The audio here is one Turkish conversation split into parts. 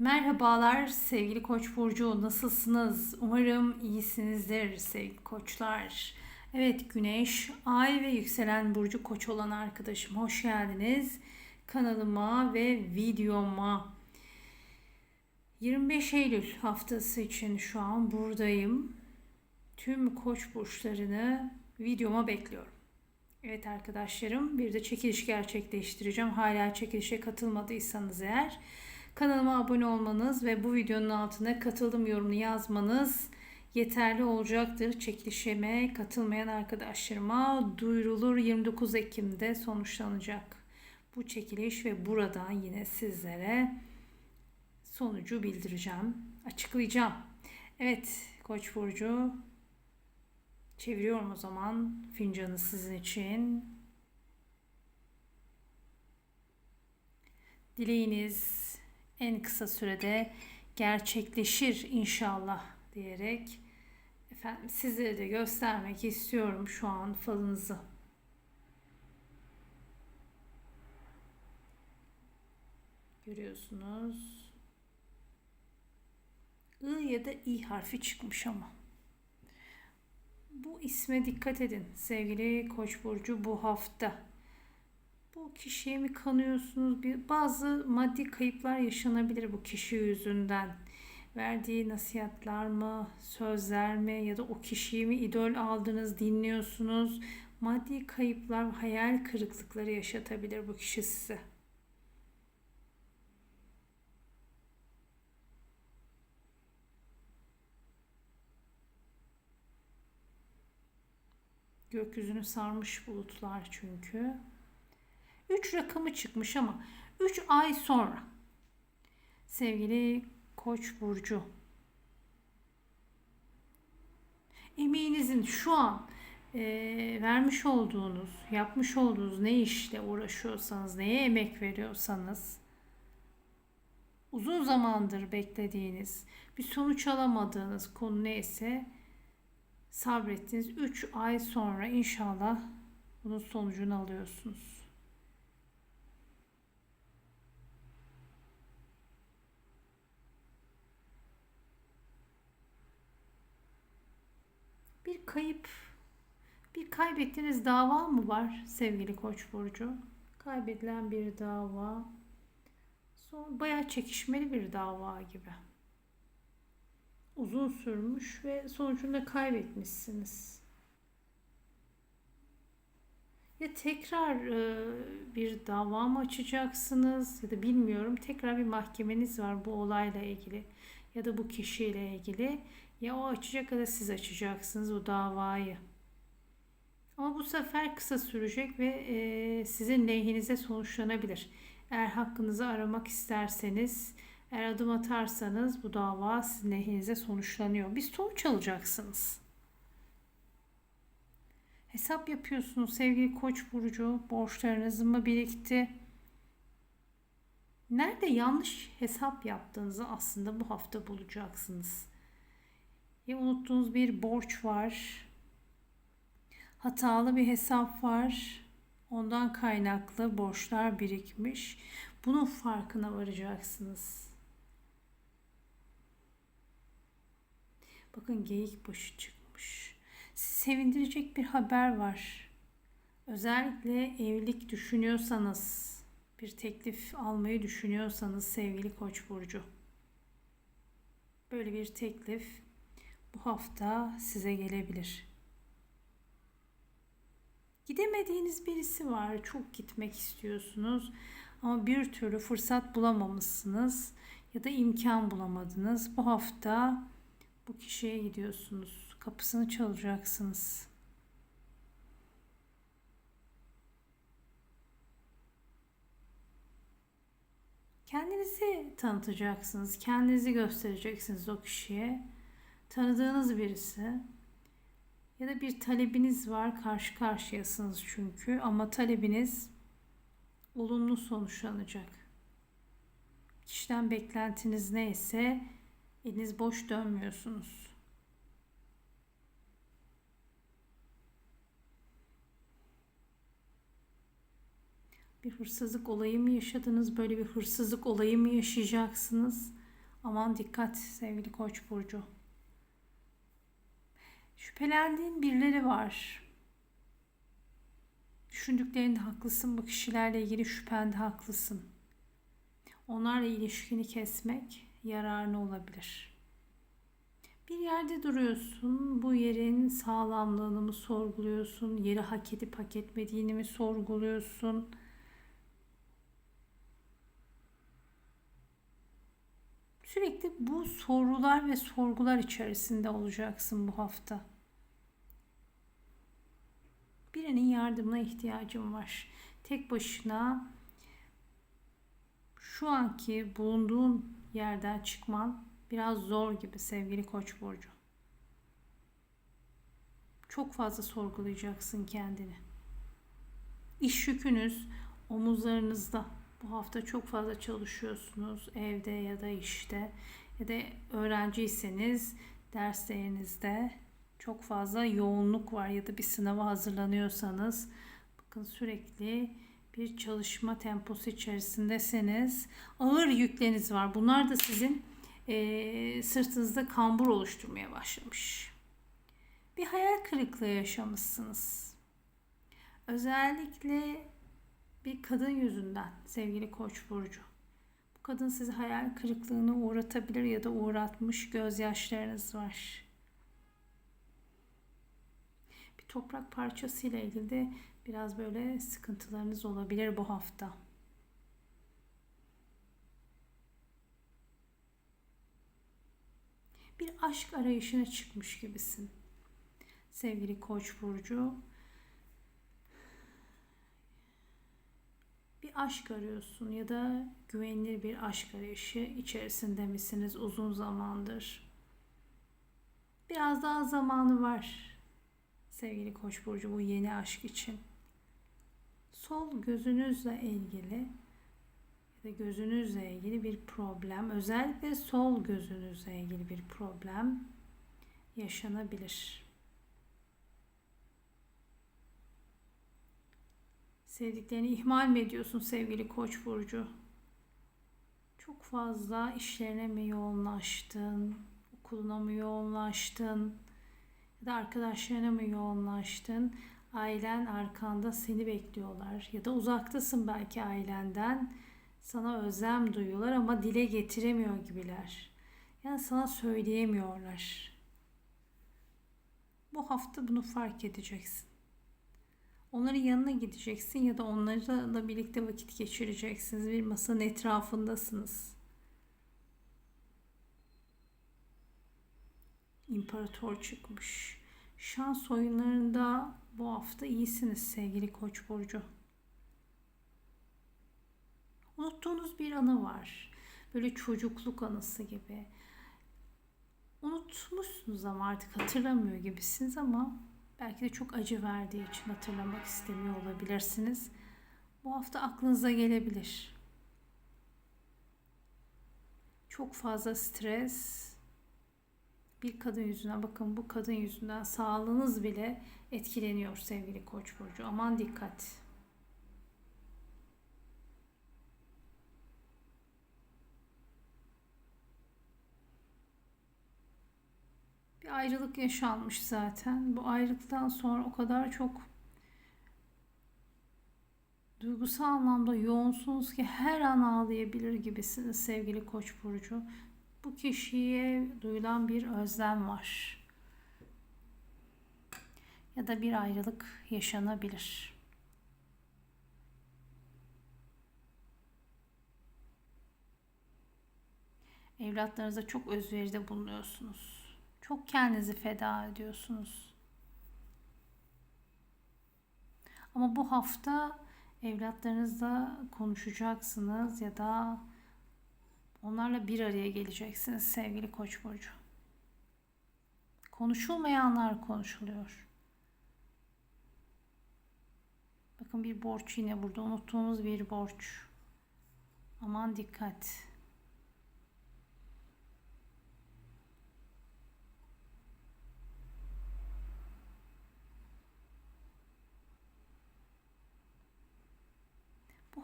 Merhabalar sevgili Koç burcu nasılsınız? Umarım iyisinizdir sevgili koçlar. Evet Güneş, Ay ve yükselen burcu Koç olan arkadaşım hoş geldiniz kanalıma ve videoma. 25 Eylül haftası için şu an buradayım. Tüm Koç burçlarını videoma bekliyorum. Evet arkadaşlarım bir de çekiliş gerçekleştireceğim. Hala çekilişe katılmadıysanız eğer Kanalıma abone olmanız ve bu videonun altına katıldım yorumunu yazmanız yeterli olacaktır. Çekilişime katılmayan arkadaşlarıma duyurulur 29 Ekim'de sonuçlanacak bu çekiliş ve buradan yine sizlere sonucu bildireceğim, açıklayacağım. Evet Koç burcu çeviriyorum o zaman fincanı sizin için. Dileğiniz en kısa sürede gerçekleşir inşallah diyerek efendim sizlere de göstermek istiyorum şu an falınızı. Görüyorsunuz. I ya da I harfi çıkmış ama. Bu isme dikkat edin sevgili Koç burcu bu hafta bu kişiye mi kanıyorsunuz? Bir, bazı maddi kayıplar yaşanabilir bu kişi yüzünden. Verdiği nasihatler mı, sözler mi ya da o kişiyi mi idol aldınız, dinliyorsunuz? Maddi kayıplar, hayal kırıklıkları yaşatabilir bu kişi size. Gökyüzünü sarmış bulutlar çünkü. 3 rakamı çıkmış ama 3 ay sonra. Sevgili Koç burcu. Emeğinizin şu an e, vermiş olduğunuz, yapmış olduğunuz ne işle uğraşıyorsanız, neye emek veriyorsanız uzun zamandır beklediğiniz, bir sonuç alamadığınız konu neyse sabrettiğiniz 3 ay sonra inşallah bunun sonucunu alıyorsunuz. Bir kayıp, bir kaybettiğiniz dava mı var sevgili Koç burcu? Kaybedilen bir dava. Son bayağı çekişmeli bir dava gibi. Uzun sürmüş ve sonucunda kaybetmişsiniz. Ya tekrar e, bir dava mı açacaksınız ya da bilmiyorum tekrar bir mahkemeniz var bu olayla ilgili ya da bu kişiyle ilgili ya o açacak ya da siz açacaksınız o davayı. Ama bu sefer kısa sürecek ve e, sizin lehinize sonuçlanabilir. Eğer hakkınızı aramak isterseniz, eğer adım atarsanız bu dava sizin lehinize sonuçlanıyor. Bir sonuç alacaksınız. Hesap yapıyorsunuz sevgili Koç burcu. Borçlarınız mı birikti? Nerede yanlış hesap yaptığınızı aslında bu hafta bulacaksınız. Ya unuttuğunuz bir borç var. Hatalı bir hesap var. Ondan kaynaklı borçlar birikmiş. Bunun farkına varacaksınız. Bakın geyik başı çıkmış. Sizi sevindirecek bir haber var. Özellikle evlilik düşünüyorsanız, bir teklif almayı düşünüyorsanız sevgili Koç burcu. Böyle bir teklif bu hafta size gelebilir. Gidemediğiniz birisi var. Çok gitmek istiyorsunuz ama bir türlü fırsat bulamamışsınız ya da imkan bulamadınız. Bu hafta bu kişiye gidiyorsunuz. Kapısını çalacaksınız. Kendinizi tanıtacaksınız. Kendinizi göstereceksiniz o kişiye tanıdığınız birisi ya da bir talebiniz var karşı karşıyasınız çünkü ama talebiniz olumlu sonuçlanacak. Kişiden beklentiniz neyse eliniz boş dönmüyorsunuz. Bir hırsızlık olayı mı yaşadınız? Böyle bir hırsızlık olayı mı yaşayacaksınız? Aman dikkat sevgili Koç burcu. Şüphelendiğin birileri var. Düşündüklerinde haklısın. Bu kişilerle ilgili şüphende haklısın. Onlarla ilişkini kesmek yararlı olabilir. Bir yerde duruyorsun. Bu yerin sağlamlığını mı sorguluyorsun? Yeri hak edip hak etmediğini mi sorguluyorsun? Sürekli bu sorular ve sorgular içerisinde olacaksın bu hafta. Birinin yardımına ihtiyacım var. Tek başına şu anki bulunduğun yerden çıkman biraz zor gibi sevgili Koç burcu. Çok fazla sorgulayacaksın kendini. İş yükünüz omuzlarınızda. Bu hafta çok fazla çalışıyorsunuz evde ya da işte ya da öğrenciyseniz derslerinizde çok fazla yoğunluk var ya da bir sınava hazırlanıyorsanız bakın sürekli bir çalışma temposu içerisindesiniz. Ağır yükleriniz var. Bunlar da sizin e, sırtınızda kambur oluşturmaya başlamış. Bir hayal kırıklığı yaşamışsınız. Özellikle bir kadın yüzünden sevgili Koç burcu. Bu kadın sizi hayal kırıklığına uğratabilir ya da uğratmış gözyaşlarınız var. Bir toprak parçası ile ilgili de biraz böyle sıkıntılarınız olabilir bu hafta. Bir aşk arayışına çıkmış gibisin. Sevgili Koç burcu, bir aşk arıyorsun ya da güvenilir bir aşk arayışı içerisinde misiniz uzun zamandır? Biraz daha zamanı var sevgili Koç burcu bu yeni aşk için. Sol gözünüzle ilgili ya da gözünüzle ilgili bir problem, özellikle sol gözünüzle ilgili bir problem yaşanabilir. Sevdiklerini ihmal mi ediyorsun sevgili Koç burcu? Çok fazla işlerine mi yoğunlaştın? Okuluna mı yoğunlaştın? Ya da arkadaşlarına mı yoğunlaştın? Ailen arkanda seni bekliyorlar ya da uzaktasın belki ailenden. Sana özlem duyuyorlar ama dile getiremiyor gibiler. Yani sana söyleyemiyorlar. Bu hafta bunu fark edeceksin. Onların yanına gideceksin ya da onlarla birlikte vakit geçireceksiniz. Bir masanın etrafındasınız. İmparator çıkmış. Şans oyunlarında bu hafta iyisiniz sevgili Koç burcu. Unuttuğunuz bir anı var. Böyle çocukluk anısı gibi. Unutmuşsunuz ama artık hatırlamıyor gibisiniz ama Belki de çok acı verdiği için hatırlamak istemiyor olabilirsiniz. Bu hafta aklınıza gelebilir. Çok fazla stres bir kadın yüzünden bakın bu kadın yüzünden sağlığınız bile etkileniyor sevgili Koç burcu. Aman dikkat. Ayrılık yaşanmış zaten. Bu ayrılıktan sonra o kadar çok duygusal anlamda yoğunsunuz ki her an ağlayabilir gibisiniz sevgili Koç burcu. Bu kişiye duyulan bir özlem var. Ya da bir ayrılık yaşanabilir. Evlatlarınıza çok özveride bulunuyorsunuz. Çok kendinizi feda ediyorsunuz. Ama bu hafta evlatlarınızla konuşacaksınız ya da onlarla bir araya geleceksiniz sevgili Koç burcu. Konuşulmayanlar konuşuluyor. Bakın bir borç yine burada unuttuğumuz bir borç. Aman dikkat.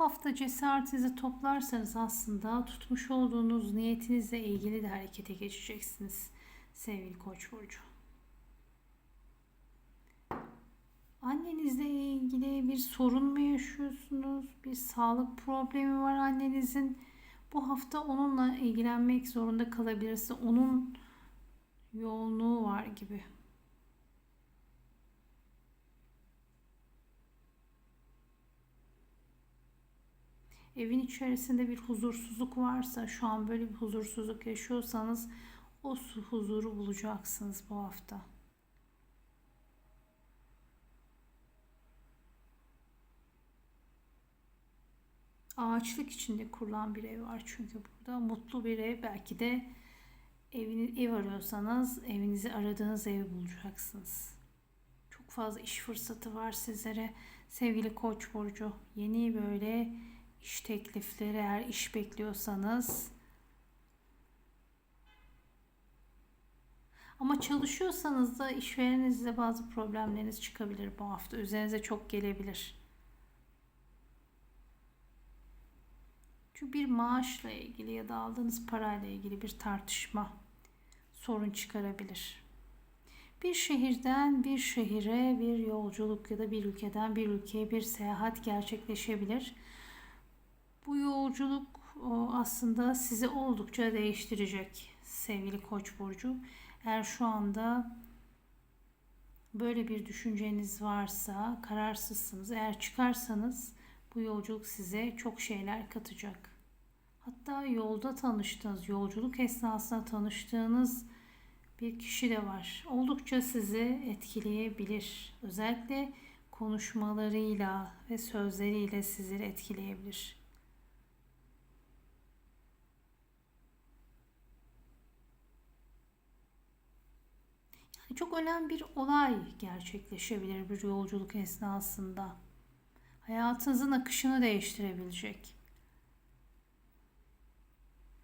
Hafta cesaretinizi toplarsanız aslında tutmuş olduğunuz niyetinizle ilgili de harekete geçeceksiniz sevgili Koç burcu. Annenizle ilgili bir sorun mu yaşıyorsunuz? Bir sağlık problemi var annenizin. Bu hafta onunla ilgilenmek zorunda kalabilirsiniz. Onun yoğunluğu var gibi. Evin içerisinde bir huzursuzluk varsa, şu an böyle bir huzursuzluk yaşıyorsanız o su- huzuru bulacaksınız bu hafta. Ağaçlık içinde kurulan bir ev var çünkü burada mutlu bir ev belki de evini, ev arıyorsanız evinizi aradığınız evi bulacaksınız. Çok fazla iş fırsatı var sizlere sevgili Koç burcu. Yeni böyle iş teklifleri eğer iş bekliyorsanız ama çalışıyorsanız da işvereninizle bazı problemleriniz çıkabilir bu hafta. Üzerinize çok gelebilir. Çünkü bir maaşla ilgili ya da aldığınız parayla ilgili bir tartışma sorun çıkarabilir. Bir şehirden bir şehire bir yolculuk ya da bir ülkeden bir ülkeye bir seyahat gerçekleşebilir. Bu yolculuk o, aslında sizi oldukça değiştirecek sevgili Koç burcu. Eğer şu anda böyle bir düşünceniz varsa, kararsızsınız. Eğer çıkarsanız bu yolculuk size çok şeyler katacak. Hatta yolda tanıştığınız, yolculuk esnasında tanıştığınız bir kişi de var. Oldukça sizi etkileyebilir. Özellikle konuşmalarıyla ve sözleriyle sizleri etkileyebilir. Çok önemli bir olay gerçekleşebilir bir yolculuk esnasında. Hayatınızın akışını değiştirebilecek.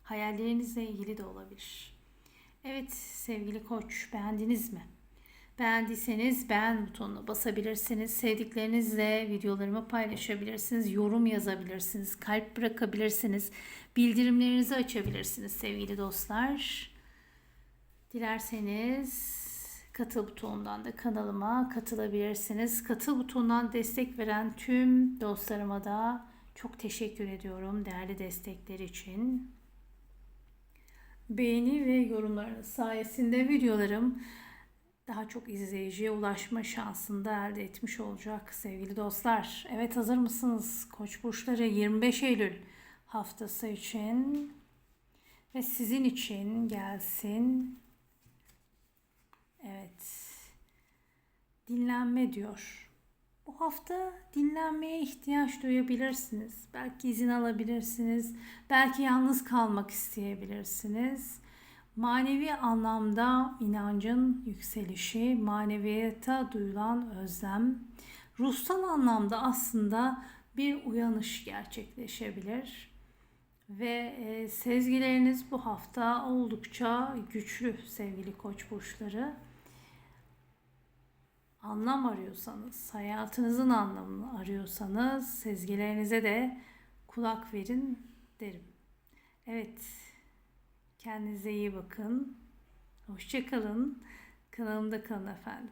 Hayallerinizle ilgili de olabilir. Evet sevgili koç beğendiniz mi? Beğendiyseniz beğen butonuna basabilirsiniz. Sevdiklerinizle videolarımı paylaşabilirsiniz. Yorum yazabilirsiniz. Kalp bırakabilirsiniz. Bildirimlerinizi açabilirsiniz sevgili dostlar. Dilerseniz katıl butonundan da kanalıma katılabilirsiniz. Katıl butonundan destek veren tüm dostlarıma da çok teşekkür ediyorum değerli destekleri için. Beğeni ve yorumlarınız sayesinde videolarım daha çok izleyiciye ulaşma şansını da elde etmiş olacak sevgili dostlar. Evet hazır mısınız? Koç burçları 25 Eylül haftası için ve sizin için gelsin. Evet. Dinlenme diyor. Bu hafta dinlenmeye ihtiyaç duyabilirsiniz. Belki izin alabilirsiniz. Belki yalnız kalmak isteyebilirsiniz. Manevi anlamda inancın yükselişi, maneviyata duyulan özlem, ruhsal anlamda aslında bir uyanış gerçekleşebilir. Ve e, sezgileriniz bu hafta oldukça güçlü sevgili koç burçları. Anlam arıyorsanız, hayatınızın anlamını arıyorsanız sezgilerinize de kulak verin derim. Evet, kendinize iyi bakın. Hoşçakalın. Kanalımda kalın efendim.